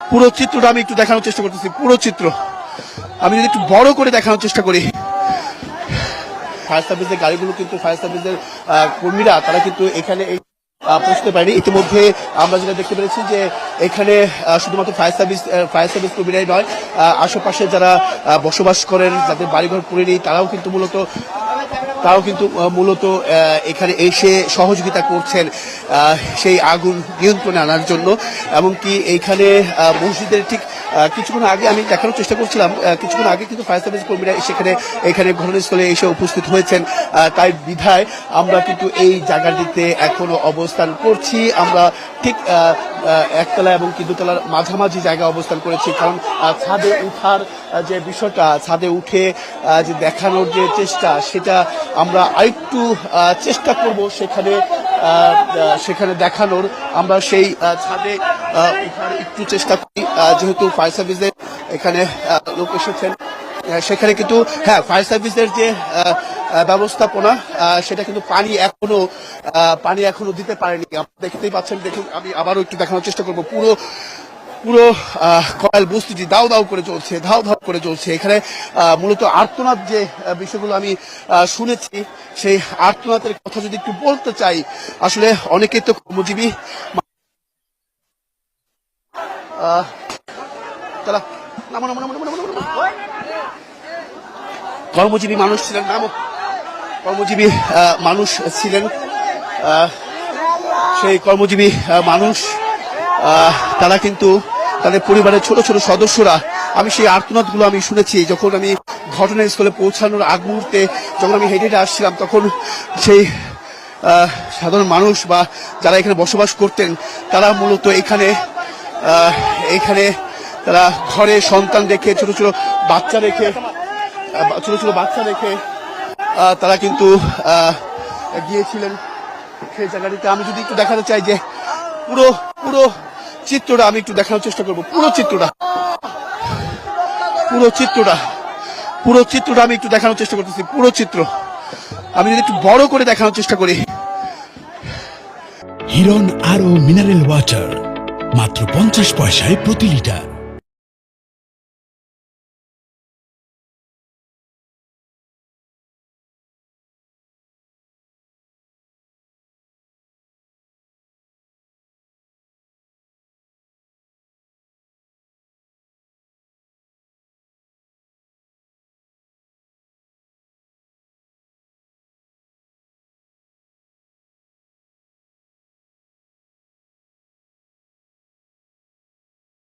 পুরো চিত্রটা আমি একটু দেখানোর চেষ্টা করতেছি, পুরো চিত্র। আমি যদি একটু বড় করে দেখানোর চেষ্টা করি। ফায়ার সার্ভিসের গাড়িগুলো কিন্তু ফায়ার সার্ভিসের কর্মীরা, তারা কিন্তু এখানে পৌঁছতে পারেনি। ইতিমধ্যে আমরা যেটা দেখতে পেরেছি যে এখানে শুধুমাত্র ফায়ার সার্ভিস ফায়ার সার্ভিস কর্মীরাই নয় আশেপাশে যারা বসবাস করেন, যাদের বাড়িঘর পুড়েনি তারাও কিন্তু মূলত তারাও কিন্তু মূলত এখানে এসে সহযোগিতা করছেন সেই আগুন নিয়ন্ত্রণে আনার জন্য। এমনকি এইখানে মসজিদের ঠিক কিছুক্ষণ আগে আমি দেখানোর চেষ্টা করছিলাম কিছুক্ষণ আগে কিন্তু ফায়ার সার্ভিস কর্মীরা সেখানে, এখানে ঘটনাস্থলে এসে উপস্থিত হয়েছেন। তাই বিধায় আমরা কিন্তু এই জায়গাটিতে এখনও অবস্থান করছি। আমরা ঠিক একতলা এবং কি দোতলার মাঝামাঝি জায়গায় অবস্থান করেছি। কারণ ছাদে উঠার যে বিষয়টা, ছাদে উঠে যে দেখানোর যে চেষ্টা, সেটা আমরা আরেকটু চেষ্টা করব সেখানে সেখানে দেখানোর। আমরা সেই ছাদে উঠার একটু চেষ্টা করি যেহেতু ফায়ার সার্ভিসের এখানে লোক এসেছেন সেখানে কিন্তু হ্যাঁ ফায়ার সার্ভিসের যে ব্যবস্থাপনা সেটা কিন্তু পানি এখনও পানি এখনও দিতে পারেনি। দেখতেই পাচ্ছেন, দেখুন, আমি আবারও একটু দেখানোর চেষ্টা করব। পুরো পুরো কয়েল বস্তুটি দাও দাও করে চলছে ধাও ধাও করে চলছে এখানে মূলত আর্তনাদ যে বিষয়গুলো আমি শুনেছি, সেই আর্তনাদের কথা যদি একটু বলতে চাই, আসলে অনেকেই তো কর্মজীবী তারা। কর্মজীবী মানুষ ছিলেন, নামো কর্মজীবী মানুষ ছিলেন সেই কর্মজীবী মানুষ তারা কিন্তু তাদের পরিবারের ছোট ছোট সদস্যরা, আমি সেই আর্তনাদগুলো আমি শুনেছি, যখন আমি ঘটনাস্থলে পৌঁছানোর আগ মুহূর্তে যখন আমি হেঁটে হেঁটে আসছিলাম, তখন সেই সাধারণ মানুষ বা যারা এখানে বসবাস করতেন, তারা মূলত এখানে এখানে তারা ঘরে সন্তান রেখে, ছোট ছোট বাচ্চা রেখে ছোট ছোট বাচ্চা রেখে তারা কিন্তু গিয়েছিলেন সেই জায়গাটিতে। আমি যদি একটু দেখাতে চাই যে পুরো পুরো চিত্রটা আমি একটু দেখানোর চেষ্টা করব। পুরো চিত্রটা। পুরো চিত্রটা। পুরো চিত্রটা আমি একটু দেখানোর চেষ্টা করতেছি। পুরো চিত্র। আমি যদি একটু বড় করে দেখানোর চেষ্টা করি। হিরন আরও মিনারেল ওয়াটার মাত্র পঞ্চাশ পয়সায় প্রতি লিটার।